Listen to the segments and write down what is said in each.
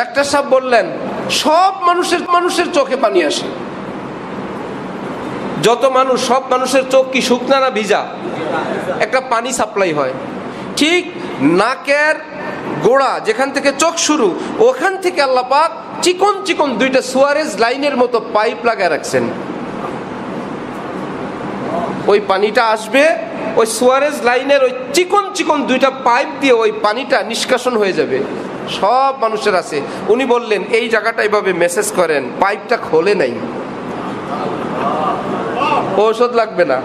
Doctor সাহেব বললেন, সব মানুষের মানুষের চোখে পানি আসে। যত মানুষ, সব মানুষের চোখ কি শুকনা না ভিজা? একটা পানি সাপ্লাই হয়। ঠিক নাকের গোড়া যেখান থেকে চোখ শুরু, ওখান থেকে আল্লাহ পাক চিকন চিকন দুইটা সুয়ারেজ লাইনের মতো পাইপ লাগায় রাখছেন। ওই পানিটা আসবে ওই সুয়ারেজ লাইনের ওই চিকন চিকন দুইটা পাইপ দিয়ে ওই পানিটা নিষ্কাশন হয়ে যাবে। সব মানুষের আছে। উনি বললেন, এই জায়গাটা এভাবে মেসেজ করেন, পাইপটা খোলে নাই। ঔষধ লাগবে না।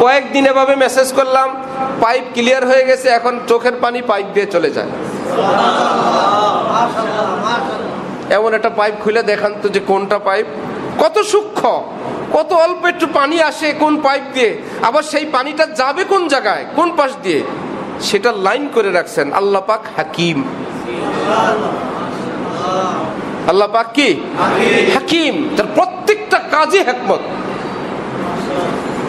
কয়েকদিন এভাবে মেসেজ করলাম, পাইপ ক্লিয়ার হয়ে গেছে, এখন চোখের পানি পাইপ দিয়ে চলে যায়। এমন একটা পাইপ খুলে দেখান তো যে কোনটা পাইপ। কত সূক্ষ্ম। কত অল্প একটু পানি আসে কোন পাইপ দিয়ে? আবার সেই পানিটা যাবে কোন জায়গায়? কোন পাশ দিয়ে? সেটা লাইন করে রাখছেন আল্লাহ পাক হাকিম। আল্লাহ পাক কি? হাকিম। তার প্রত্যেকটা কাজে হেকমত।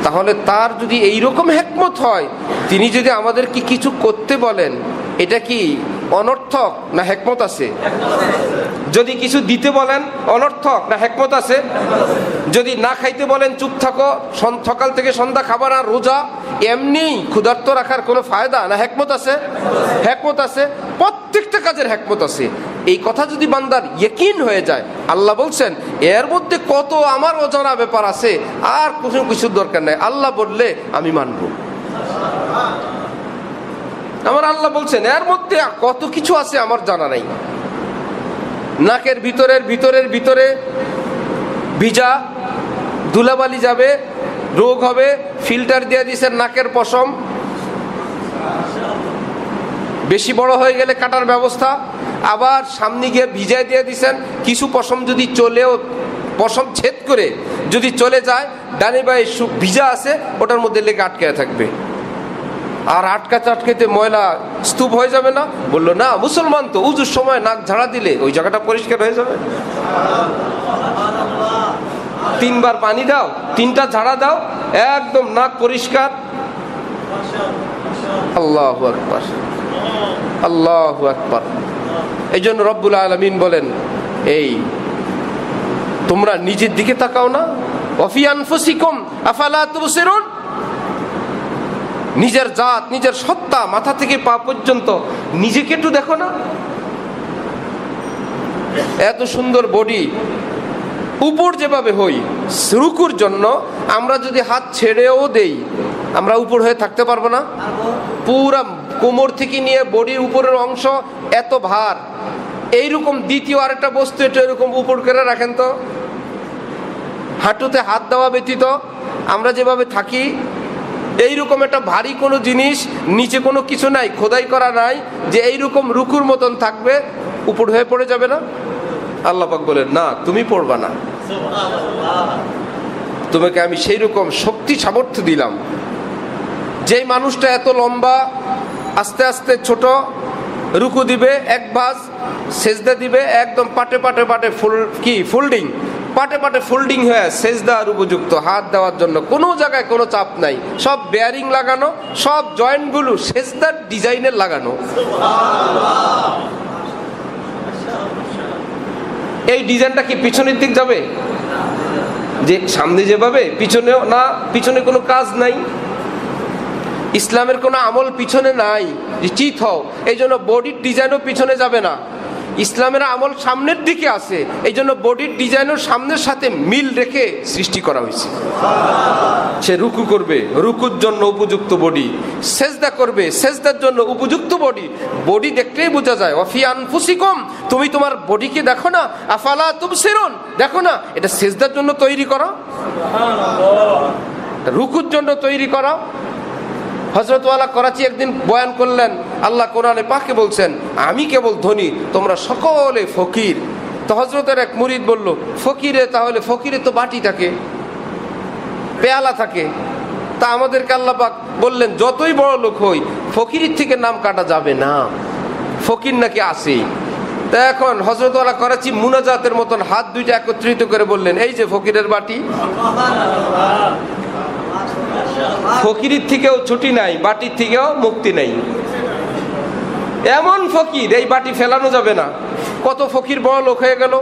তাহলে তার যদি এই রকম হেকমত হয়, তিনি যদি আমাদের কি কিছু করতে বলেন, এটা কি অনর্থক না হেকমত আছে? যদি কিছু দিতে বলেন, অনর্থক না হেকমত আছে? যদি না খাইতে বলেন, চুপ থাকো সকাল থেকে সন্ধ্যা খাবার আর রোজা, এমনি ক্ষুধার্ত রাখার কোনো ফায়দা না হেকমত আছে? হেকমত আছে? প্রত্যেকটা কাজের হেকমত আছে। এই কথা যদি বান্দার ইয়েকিন হয়ে যায়, আল্লাহ বলছেন, এর মধ্যে কত আমার অজানা ব্যাপার আছে, আর কোনো কিছুর দরকার নাই। আল্লাহ বললে, আমি মানব। আমার আল্লাহ বলছেন, এর মধ্যে কত কিছু আছে আমার জানা নাই। নাকের ভিতরের ভিতরের, ভিতরে ভিজা, ধুলাবালি যাবে, রোগ হবে, ফিল্টার দিয়ে দিছেন নাকের পশম। বেশি বড় হয়ে গেলে কাটার ব্যবস্থা। আবার সামনে গিয়ে ভিজায় দিয়ে দিছেন, কিছু পশম যদি চলেও, পশম ছেদ করে যদি চলে যায়, ডানে বায়ে ভিজা আছে, ওটার মধ্যে লেগে আটকে থাকবে। আর আটকা আটকাতে ময়লা স্তূপ হয়ে যাবে না? বলল, না, মুসলমান তো, উজুর সময় নাক ঝাড়া দিলে ওই জায়গাটা পরিষ্কার হয়ে যাবে। তিনবার পানি দাও, তিনটা ঝাড়া দাও, একদম নাক পরিষ্কার। আল্লাহ আকবার আল্লাহ আকবার। এই জন্য রব্বুল আলমিন বলেন, এই, তোমরা নিজের দিকে তাকাও না। অফিয়ান ফসিকম আফালা তুবসিরুন? নিজের জাত, নিজের সত্তা মাথা থেকে পা পর্যন্ত নিজেকে একটু দেখো না। এত সুন্দর বডি উপর যেভাবে হই, রুকুর জন্য আমরা যদি হাত ছেড়েও দেই, আমরা উপর হয়ে থাকতে পারব না। পুরা কোমর থেকে নিয়ে বডির উপরের অংশ এত ভার। এইরকম দ্বিতীয় আরেকটা বস্তু, এটা এরকম উপর করে রাখেন তো। হাঁটুতে হাত দেওয়া ব্যতীত আমরা যেভাবে থাকি এইরকম একটা ভারী কোনো জিনিস, নিচে কোনো কিছু নাই, খোদাই করা নাই, যে এইরকম রুকুর মতন থাকবে, উপর হয়ে পড়ে যাবে না? আল্লাহ পাক বলেন, না, তুমি পড়বা না। তোমাকে আমি সেই রকম শক্তি সামর্থ্য দিলাম। যেই মানুষটা এত লম্বা, আস্তে আস্তে ছোট, রুকু দিবে, এক ভাজ, সেজদা দিবে, একদম পাটে পাটে পাটে ফুল, কি, ফোল্ডিং পাটে পাটে ফোল্ডিং হয়ে সেজদা আর উপযুক্ত হাত দেওয়ার জন্য কোনো জায়গায় কোনো চাপ নাই। সব বেয়ারিং লাগানো, সব জয়েন্টগুলো সেজদার ডিজাইনের লাগানো। এই ডিজাইনটা কি পিছনের দিক যাবে? যে সামনে যেভাবে, পিছনেও না, পিছনে কোনো কাজ নাই? ইসলামের কোনো আমল পিছনে নাই। চিত হও। এই জন্য বডির ডিজাইনও পিছনে যাবে না। ইসলামের আমল সামনের দিকে আছে। এই জন্য বডির ডিজাইনও সামনের সাথে মিল রেখে সৃষ্টি করা হয়েছে। সে রুকু করবে, রুকুর জন্য উপযুক্ত বডি। সেজদা করবে, সেজদার জন্য উপযুক্ত বডি। বডি দেখলেই বোঝা যায় অফিয়ান ফুসিকম তুমি তোমার বডিকে দেখো না, আফালা তুবসিরুন? দেখো না, এটা সেজদার জন্য তৈরি করো। রুকুর জন্য তৈরি করো। হজরতওয়ালা করাচি একদিন বয়ান করলেন, আল্লাহ কোরআনে পাকে বলছেন, আমি কেবল ধনী, তোমরা সকলে ফকির। তো হজরতের এক মুরিদ বলল, ফকিরে, তাহলে ফকিরে তো বাটি থাকে, পেয়ালা থাকে। তা আমাদেরকে আল্লাহ পাক বললেন, যতই বড় লোক হই, ফকিরের থেকে নাম কাটা যাবে না। ফকির নাকি আসেই তা এখন হজরতওয়ালা করাচি মুনাজাতের মতন হাত দুইটা একত্রিত করে বললেন, এই যে ফকিরের বাটি। ফকিরির থেকেও ছুটি নাই, বাটির থেকেও মুক্তি নাই। এমন ফকির, এই বাটি ফেলানো যাবে না। কত ফকির বড় লোক হয়ে গেল।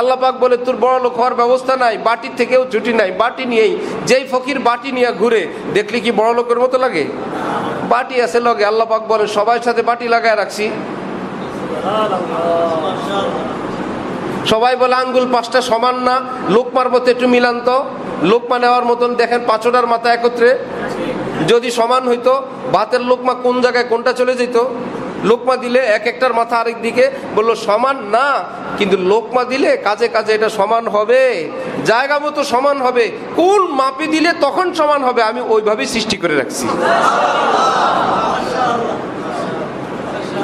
আল্লাহ পাক বলে, তোর বড় লোক হওয়ার ব্যবস্থা নাই, বাটির থেকেও ছুটি নাই। বাটি নিয়েই, যেই ফকির বাটি নিয়ে ঘুরে, দেখলি কি বড় লোকের মতো লাগে? বাটি আছে লগে, আল্লাহ পাক বলে, সবার সাথে বাটি লাগায় রাখছি। সবাই বলে, আঙ্গুল পাঁচটা সমান না লোকমার মতো একটু মিলান তো। লোকমা নেওয়ার মতন দেখেন পাঁচটার মাথা একত্রে। যদি সমান হইতো ভাতের লোকমা কোন জায়গায় কোনটা চলে যেত? লোকমা দিলে এক একটার মাথা আরেক দিকে। বলল, সমান না, কিন্তু লোকমা দিলে কাজে কাজে এটা সমান হবে। জায়গা মতো সমান হবে। কোন মাপে দিলে তখন সমান হবে। আমি ওইভাবেই সৃষ্টি করে রাখছি।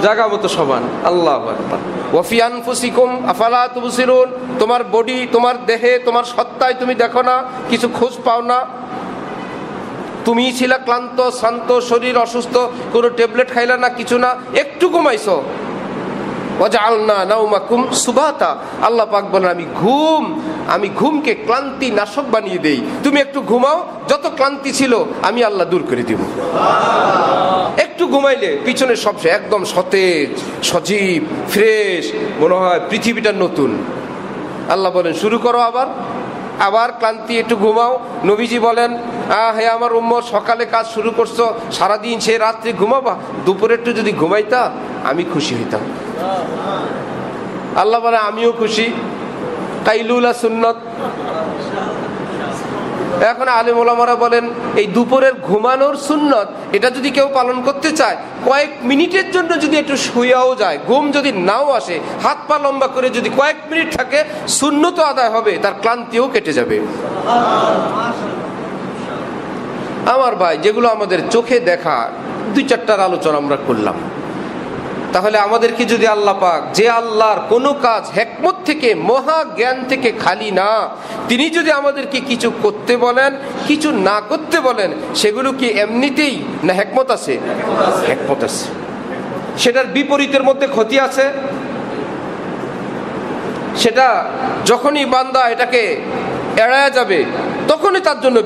জায়গা মতো সমান। আল্লাহ ফুসিকুম তোমার বডি, তোমার দেহে, তোমার সত্তায় তুমি দেখো না, কিছু খোঁজ পাও না। তুমি ছিলা ক্লান্ত, শান্ত, শরীর অসুস্থ, কোনো ট্যাবলেট খাইলা না, কিছু না, একটু ঘুমাইছো। ওয়াজআলনা নাওমাকুম সুবাতা। আল্লাহ পাক বলেন, আমি ঘুম, আমি ঘুমকে ক্লান্তি নাশক বানিয়ে দেই। তুমি একটু ঘুমাও, যত ক্লান্তি ছিল, আমি আল্লাহ দূর করে দিব। একটু ঘুমাইলে পিছনে সব একদম সতেজ, সজীব, ফ্রেশ, মনে হয় পৃথিবীটা নতুন। আল্লাহ বলেন, শুরু করো আবার। আবার ক্লান্তি, একটু ঘুমাও। নবীজি বলেন হে আমার উম্মর সকালে কাজ শুরু করছ, সারাদিন সে রাত্রে ঘুমাবা। দুপুরে একটু যদি ঘুমাইতা আমি খুশি হইতাম। আল্লাহ বলে, আমিও খুশি। কাইলুলা সুন্নত। এখন আলিম ওলামারা বলেন, এই দুপুরের ঘুমানোর সুন্নত, এটা যদি কেউ পালন করতে চায়, কয়েক মিনিটের জন্য যদি একটু শুয়েও যায়, ঘুম যদি নাও আসে, হাত পা লম্বা করে যদি কয়েক মিনিট থাকে, সুন্নত আদায় হবে, তার ক্লান্তিও কেটে যাবে। আমার ভাই, যেগুলো আমাদের চোখে দেখা দুই চারটার আলোচনা আমরা করলাম। তাহলে আমাদেরকে যদি আল্লাহ পাক যে আল্লাহর কোনো কাজ হেকমত থেকে, মহা জ্ঞান থেকে খালি না, তিনি যদি আমাদেরকে কিছু করতে বলেন, কিছু না করতে বলেন, সেগুলো কি এমনিতেই না হেকমত আছে? হেকমত আছে। সেটার বিপরীতের মধ্যে ক্ষতি আছে। সেটা যখনই বান্দা এটাকে এড়ায় যাবে, তখনই তার জন্য